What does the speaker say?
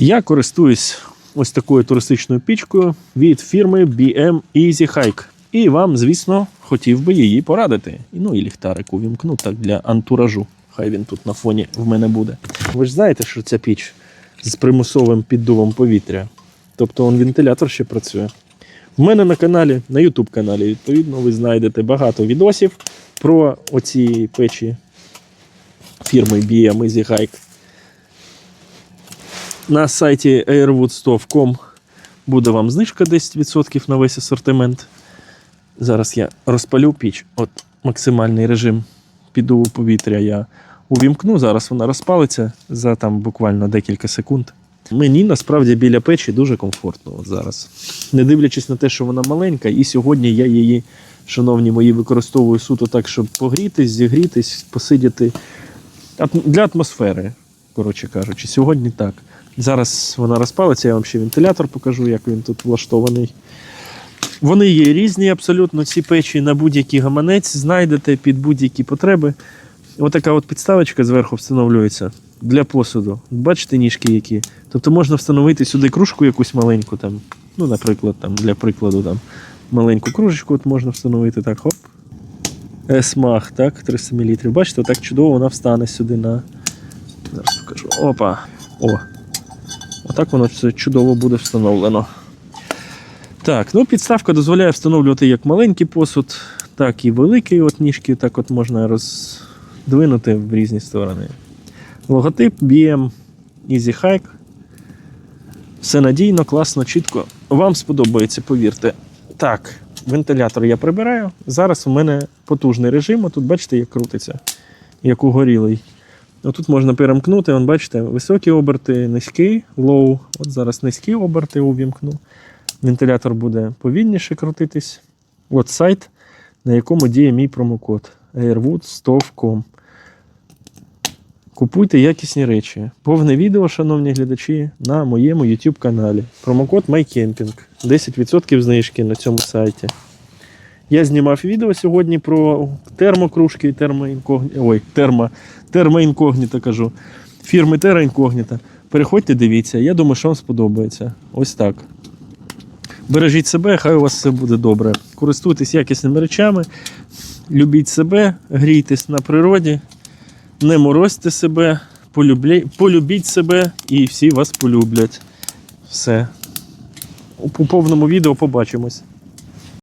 Я користуюсь ось такою туристичною пічкою від фірми BM Easy Hike. І вам, звісно, хотів би її порадити. Ну і ліхтарик увімкну так для антуражу. Хай він тут на фоні в мене буде. Ви ж знаєте, що ця піч з примусовим піддувом повітря. Тобто он вентилятор ще працює. В мене на каналі, на YouTube каналі, відповідно, ви знайдете багато відосів про оці печі фірми BM Easy Hike. На сайті airwoodstove.com буде вам знижка 10% на весь асортимент. Зараз я розпалю піч. От максимальний режим піддуву повітря я увімкну. Зараз вона розпалиться за там буквально декілька секунд. Мені насправді біля печі дуже комфортно зараз. Не дивлячись на те, що вона маленька, і сьогодні я її, шановні мої, використовую суто так, щоб погрітись, зігрітись, посидіти для атмосфери, коротше кажучи. Сьогодні так. Зараз вона розпалиться, я вам ще вентилятор покажу, як він тут влаштований. Вони є різні абсолютно, ці печі на будь-який гаманець знайдете під будь-які потреби. Отака от підставочка зверху встановлюється для посуду. Бачите ніжки які. Тобто можна встановити сюди кружку якусь маленьку, там, ну, наприклад, там, для прикладу, там, маленьку кружечку от можна встановити так, хоп. Есмах, так, 300 мл. Бачите, так чудово вона встане сюди на. Покажу. Опа. О. Отак воно все чудово буде встановлено. Так, ну підставка дозволяє встановлювати як маленький посуд, так і великий от ніжки, так от можна роздвинути в різні сторони. Логотип BM Easy Hike. Все надійно, класно, чітко. Вам сподобається, повірте. Так, вентилятор я прибираю. Зараз у мене потужний режим. Тут бачите, як крутиться, як угорілий. Отут можна перемкнути, вон, бачите, високі оберти, низький, low. От зараз низькі оберти увімкну. Вентилятор буде повільніше крутитись. От сайт, на якому діє мій промокод airwood100.com. Купуйте якісні речі. Повне відео, шановні глядачі, на моєму YouTube каналі. Промокод MyCamping. 10% знижки на цьому сайті. Я знімав відео сьогодні про термокружки, термоінкогніта. Ой, термо, термоінкогніта кажу. Фірми Incognita. Переходьте, дивіться. Я думаю, що вам сподобається. Ось так. Бережіть себе, хай у вас все буде добре. Користуйтесь якісними речами, любіть себе, грійтесь на природі, не морозьте себе, полюбіть себе і всі вас полюблять. Все. У повному відео побачимось.